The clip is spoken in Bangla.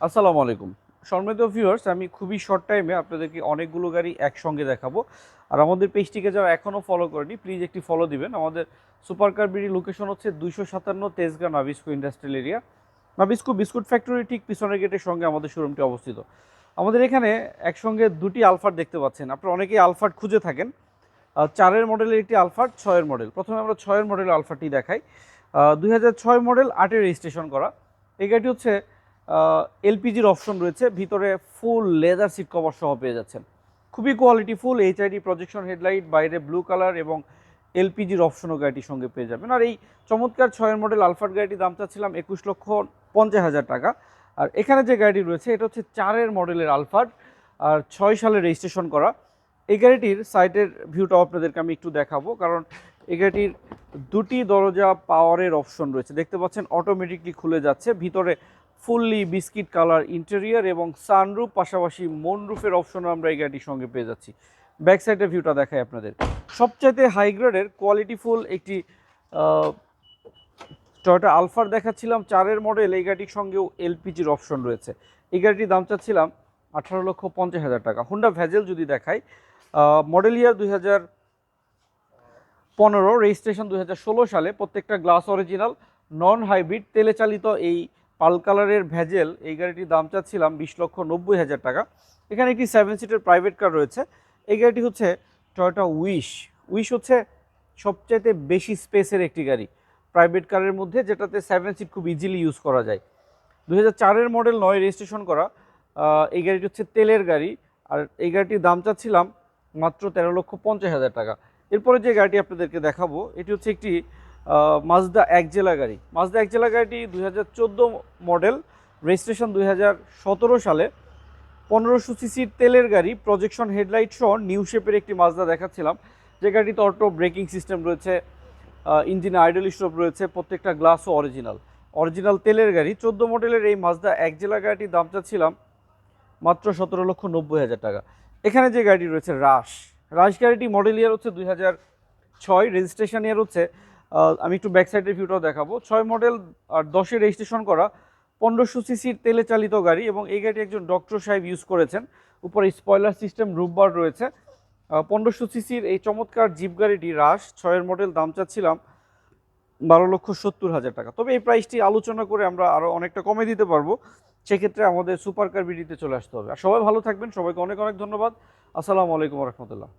আসসালামু আলাইকুম। সম্মানিত ভিউয়ার্স আমি খুবই শর্ট টাইমে আপনাদেরকে অনেকগুলো গাড়ি একসঙ্গে দেখাবো। আর আমাদের পেজটিকে যারা এখনও ফলো করেনি প্লিজ একটি ফলো দিবেন। আমাদের সুপার কার বিডি লোকেশন হচ্ছে দুইশো সাতান্ন Tejgaon Nabisco industrial area Nabisco biscuit factory ঠিক পিছনের গেটের সঙ্গে আমাদের শোরুমটি অবস্থিত। আমাদের এখানে একসঙ্গে দুটি আলফার দেখতে পাচ্ছেন। আপনারা অনেকেই আলফার খুঁজে থাকেন। চারের মডেলের একটি আলফার ছয়ের মডেল। প্রথমে আমরা ছয়ের মডেল আলফাটি দেখাই। দুই হাজার ছয় মডেল আটের রেজিস্ট্রেশন করা। এই গাড়িটি হচ্ছে এলপিজির অপশন রয়েছে, ভিতরে ফুল লেদার সিট কভার সহ পেয়ে যাচ্ছেন। খুবই quality full HID projection headlight বাইরে ব্লু কালার এবং এলপিজির অপশনও গাড়িটির সঙ্গে পেয়ে যাবেন। আর এই চমৎকার ছয়ের মডেল আলফার গাড়িটির দাম চাচ্ছিলাম একুশ লক্ষ পঞ্চাশ হাজার টাকা। আর এখানে যে গাড়িটি রয়েছে, এটা হচ্ছে চারের মডেলের আলফার, আর ছয় সালে রেজিস্ট্রেশন করা। এই গাড়িটির সাইডের ভিউটাও আপনাদেরকে আমি একটু দেখাবো, কারণ এই গাড়িটির দুটি দরজা পাওয়ারের অপশন রয়েছে। দেখতে পাচ্ছেন অটোমেটিকলি খুলে যাচ্ছে। ভিতরে ফুললি বিস্কিট কালার ইন্টেরিয়ার এবং সানরুফ, পাশাপাশি মনরুফের অপশনও আমরা এই গাড়িটির সঙ্গে পেয়ে যাচ্ছি। ব্যাক সাইডের ভিউটা দেখাই আপনাদের। সবচাইতে হাই গ্রেডের কোয়ালিটিফুল একটি টয়টা আলফার দেখাচ্ছিলাম। চারের মডেল এই গাড়িটির সঙ্গেও এলপিজির অপশন রয়েছে। এই গাড়িটির দাম চাচ্ছিলাম আঠারো লক্ষ পঞ্চাশ হাজার টাকা। হুন্ডা ভ্যাজেল যদি দেখাই মডেল ইয়ার দুই হাজার পনেরো রেজিস্ট্রেশন দুই হাজার ষোলো সালে প্রত্যেকটা গ্লাস অরিজিনাল নন হাইব্রিড তেলে চালিত এই পাল কালারের ভ্যাজেল এই গাড়িটির দাম চাচ্ছিলাম বিশ লক্ষ নব্বই হাজার টাকা। এখানে একটি সেভেন সিটের প্রাইভেট কার রয়েছে। এই গাড়িটি হচ্ছে টয়োটা উইশ উইশ হচ্ছে সবচাইতে বেশি স্পেসের একটি গাড়ি। প্রাইভেট কারের মধ্যে যেটাতে সেভেন সিট খুব ইজিলি ইউজ করা যায়। দু হাজার মডেল নয় রেজিস্ট্রেশন করা। এই গাড়িটি হচ্ছে তেলের গাড়ি। আর এই গাড়িটির দাম চাচ্ছিলাম মাত্র তেরো লক্ষ পঞ্চাশ হাজার টাকা। এরপরে যে গাড়িটি আপনাদেরকে দেখাবো, এটি হচ্ছে একটি মাজদা এক জেলা গাড়ি। মাজদা এক জেলা গাড়িটি দুই হাজার চোদ্দ মডেল রেজিস্ট্রেশন দুই হাজার সতেরো সালে। পনেরোশো সিসির তেলের গাড়ি প্রজেকশন হেডলাইট সহ নিউ শেপের একটি মাজদা দেখাচ্ছিলাম। যে গাড়িতে অটো ব্রেকিং সিস্টেম রয়েছে ইঞ্জিনে আইডল স্টপ রয়েছে, প্রত্যেকটা গ্লাসও অরিজিনাল অরিজিনাল তেলের গাড়ি, চোদ্দ মডেলের এই মাজদা এক জেলা গাড়িটির দাম চাচ্ছিলাম মাত্র সতেরো লক্ষ নব্বই হাজার টাকা। এখানে যে গাড়িটি রয়েছে রাশ রাশ গাড়িটি মডেল ইয়ার হচ্ছে দুই হাজার ছয় রেজিস্ট্রেশন ইয়ার হচ্ছে আমি একটু ব্যাক সাইডের ভিউটাও দেখাবো। ছয় মডেল আর দশে রেজিস্ট্রেশন করা। পনেরোশো সিসির তেলে চালিত গাড়ি এবং এই গাড়িটি একজন ডক্টর সাহেব ইউজ করেছেন। উপরে স্পয়লার সিস্টেম রুববার রয়েছে। পনেরোশো সিসির এই চমৎকার জিপ গাড়িটি রাশ ছয়ের মডেল দাম চাচ্ছিলাম বারো লক্ষ সত্তর হাজার টাকা। তবে এই প্রাইসটি আলোচনা করে আমরা আরও অনেকটা কমে দিতে পারব। সেক্ষেত্রে আমাদের সুপার কার বিডিতে চলে আসতে হবে। আর সবাই ভালো থাকবেন। সবাইকে অনেক অনেক ধন্যবাদ। আসসালামু আলাইকুম রহমতুল্লাহ।